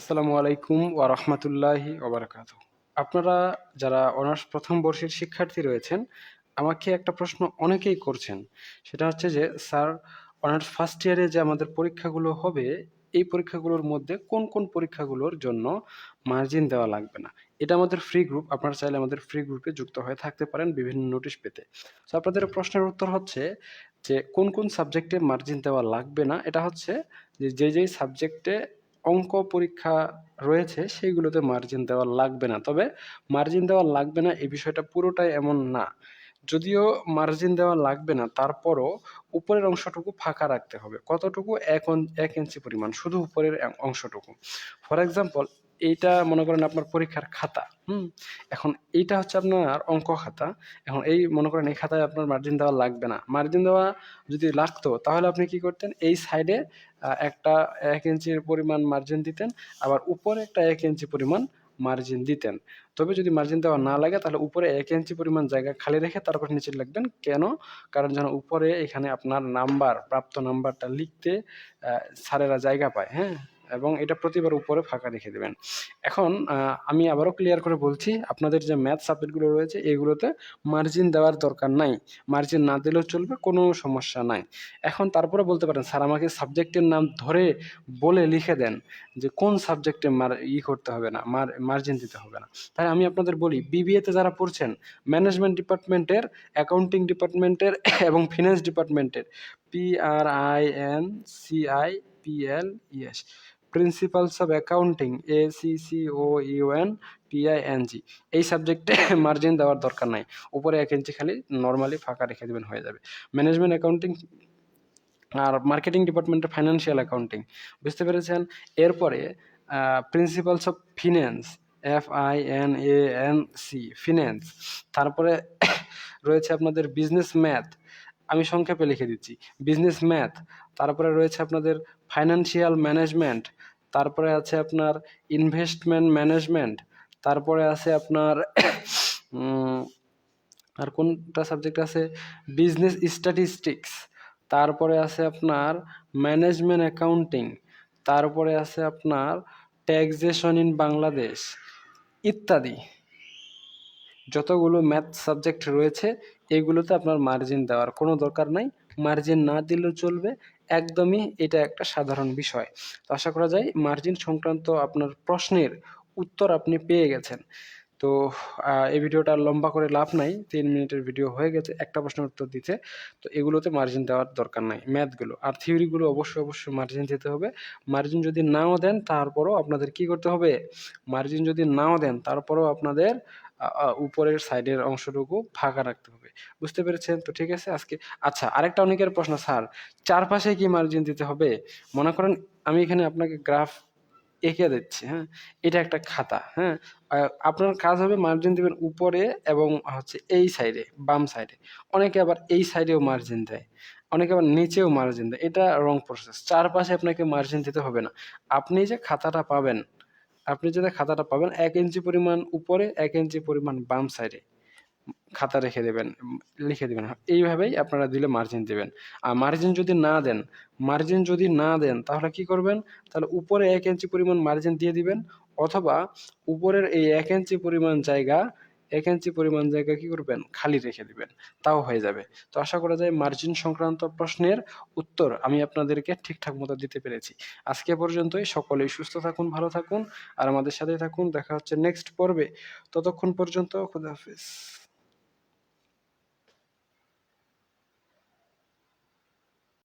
আসসালামু আলাইকুম ওয়া রাহমাতুল্লাহি ওয়া। আপনারা যারা অনার্স প্রথম বর্ষের শিক্ষার্থী রয়েছেন, আমাকে একটা প্রশ্ন অনেকেই করছেন। সেটা হচ্ছে যে, "স্যার অনার্স ফার্স্ট ইয়ারে যে আমাদের পরীক্ষাগুলো হবে, এই পরীক্ষাগুলোর মধ্যে কোন, কোন পরীক্ষাগুলোর জন্য মার্জিন দেওয়া লাগবে না?" এটা আমাদের ফ্রি গ্রুপ। আপনারা চাইলে আমাদের ফ্রি গ্রুপে যুক্ত হয়ে থাকতে পারেন বিভিন্ন নোটিশ পেতে। সো আপনাদের প্রশ্নের উত্তর হচ্ছে যে, কোন, কোন সাবজেক্টে মার্জিন দেওয়া লাগবে না? এটা হচ্ছে যে, যেই, যেই সাবজেক্টে অঙ্ক পরীক্ষা রয়েছে, সেইগুলোতে মার্জিন দেওয়া লাগবে না। তবে মার্জিন দেওয়া লাগবে না, এই বিষয়টা পুরোটাই এমন না। যদিও মার্জিন দেওয়া লাগবে না, তারপরও উপরের অংশটুকু ফাঁকা রাখতে হবে। কতটুকু? এক এক ইঞ্চি পরিমাণ, শুধু উপরের অংশটুকু। ফর এক্সাম্পল এইটা মনে করেন আপনার পরীক্ষার খাতা, হুম? এখন এইটা হচ্ছে আপনার অঙ্ক খাতা। এখন এই মনে করেন এই খাতায় আপনার মার্জিন দেওয়া লাগবে না। মার্জিন দেওয়া যদি লাগতো তাহলে আপনি কি করতেন? এই সাইডে একটা এক ইঞ্চির পরিমাণ মার্জিন দিতেন, আবার উপরে একটা এক ইঞ্চি পরিমাণ মার্জিন দিতেন। তবে যদি মার্জিন দেওয়া না লাগে তাহলে উপরে এক ইঞ্চি পরিমাণ জায়গা খালি রেখে তারপর নিচে লিখবেন। কেন? কারণ যেন উপরে এখানে আপনার নাম্বার, প্রাপ্ত নাম্বারটা লিখতে স্যারেরা জায়গা পায়, হ্যাঁ? এবং এটা প্রতিবার উপরে ফাঁকা রেখে দেবেন এখন আমি আবারও ক্লিয়ার করে বলছি, আপনাদের যে ম্যাথ সাবজেক্টগুলো রয়েছে এগুলোতে মার্জিন দেওয়ার দরকার নাই। মার্জিন না দিলেও চলবে, কোনো সমস্যা নাই। এখন তারপরে বলতে পারেন, "স্যার আমাকে সাবজেক্টের নাম ধরে বলে লিখে দেন যে কোন সাবজেক্টে মার ই করতে হবে না, মার মার্জিন দিতে হবে না।" তাই আমি আপনাদের বলি, বিবিএতে যারা পড়ছেন, ম্যানেজমেন্ট ডিপার্টমেন্টের, অ্যাকাউন্টিং ডিপার্টমেন্টের এবং ফিনান্স ডিপার্টমেন্টের পিআরআইএনসিআইপিএলইএস প্রিন্সিপালস অফ অ্যাকাউন্টিং এসিসিওইউএন পিআইএনজি এই সাবজেক্টে মার্জিন দেওয়ার দরকার নাই। উপরে এক ইঞ্চি খালি নর্মালি ফাঁকা রেখে দেবেন, হয়ে যাবে। ম্যানেজমেন্ট অ্যাকাউন্টিং আর মার্কেটিং ডিপার্টমেন্টের ফাইন্যান্সিয়াল অ্যাকাউন্টিং। বুঝতে পেরেছেন? এরপরে principles of finance F I N A N C finance. তারপরে রয়েছে আপনাদের বিজনেস ম্যাথ। আমি সংক্ষেপে লিখে দিচ্ছি। Business math. তারপরে রয়েছে আপনাদের ফাইন্যান্সিয়াল ম্যানেজমেন্ট। তারপরে আছে আপনার ইনভেস্টমেন্ট ম্যানেজমেন্ট। তারপরে আছে আপনার আর কোনটা সাবজেক্ট আছে? Business statistics. তারপরে আছে আপনার ম্যানেজমেন্ট অ্যাকাউন্টিং। তারপরে আছে আপনার ট্যাক্সেশন ইন বাংলাদেশ ইত্যাদি। যতগুলো ম্যাথ সাবজেক্ট রয়েছে এগুলোতে আপনার মার্জিন দেওয়ার কোনো দরকার নাই। মার্জিন না দিলেও চলবে। একদমই এটা একটা সাধারণ বিষয়। তো আশা করা যায় মার্জিন সংক্রান্ত আপনার প্রশ্নের উত্তর আপনি পেয়ে গেছেন। তো এই ভিডিওটা লম্বা করে লাভ নাই। তিন মিনিটের ভিডিও হয়ে গেছে একটা প্রশ্নের উত্তর দিতে। তো এগুলোতে মার্জিন দেওয়ার দরকার নাই, ম্যাথগুলো। আর থিওরিগুলো অবশ্যই, অবশ্যই মার্জিন দিতে হবে। মার্জিন যদি নাও দেন তারপরও আপনাদের কি করতে হবে? মার্জিন যদি নাও দেন তারপরেও আপনাদের উপরের সাইডের অংশটুকু ফাঁকা রাখতে হবে। বুঝতে পেরেছেন? তো ঠিক আছে আজকে আচ্ছা আরেকটা অনেকের প্রশ্ন, "স্যার চারপাশে কি মার্জিন দিতে হবে?" মনে করেন আমি এখানে আপনাকে গ্রাফ এঁকে দিচ্ছি, হ্যাঁ? এটা একটা খাতা, হ্যাঁ? আপনার কাজ হবে মার্জিন দেবেন উপরে এবং হচ্ছে এই সাইডে, বাম সাইডে। অনেকে আবার এই সাইডেও মার্জিন দেয়। অনেকে আবার নিচেও মার্জিন দেয়। এটা রং প্রসেস। চারপাশে আপনাকে মার্জিন দিতে হবে না। আপনি যে খাতাটা পাবেন, আপনি যেটা খাতাটা পাবেন এক ইঞ্চি পরিমাণ উপরে, এক ইঞ্চি পরিমাণ বাম সাইডে খাতা রেখে দেবেন, লিখে দেবেন এইভাবেই আপনারা দিলে মার্জিন দেবেন আর মার্জিন যদি না দেন, মার্জিন যদি না দেন তাহলে কি করবেন? তাহলে উপরে এক ইঞ্চি পরিমাণ মার্জিন দিয়ে দিবেন অথবা উপরের এই এক ইঞ্চি পরিমাণ জায়গা ১ ইঞ্চি পরিমাণ জায়গা কি করবেন? খালি রেখে দিবেন। তাও হয়ে যাবে। তো আশা করা যায় মার্জিন সংক্রান্ত প্রশ্নের উত্তর আমি আপনাদেরকে ঠিকঠাক মতো দিতে পেরেছি। আজকে পর্যন্তই। সকলেই সুস্থ থাকুন, ভালো থাকুন আর আমাদের সাথে থাকুন। দেখা হচ্ছে নেক্সট পর্বে। ততক্ষণ পর্যন্ত খোদা হাফেজ।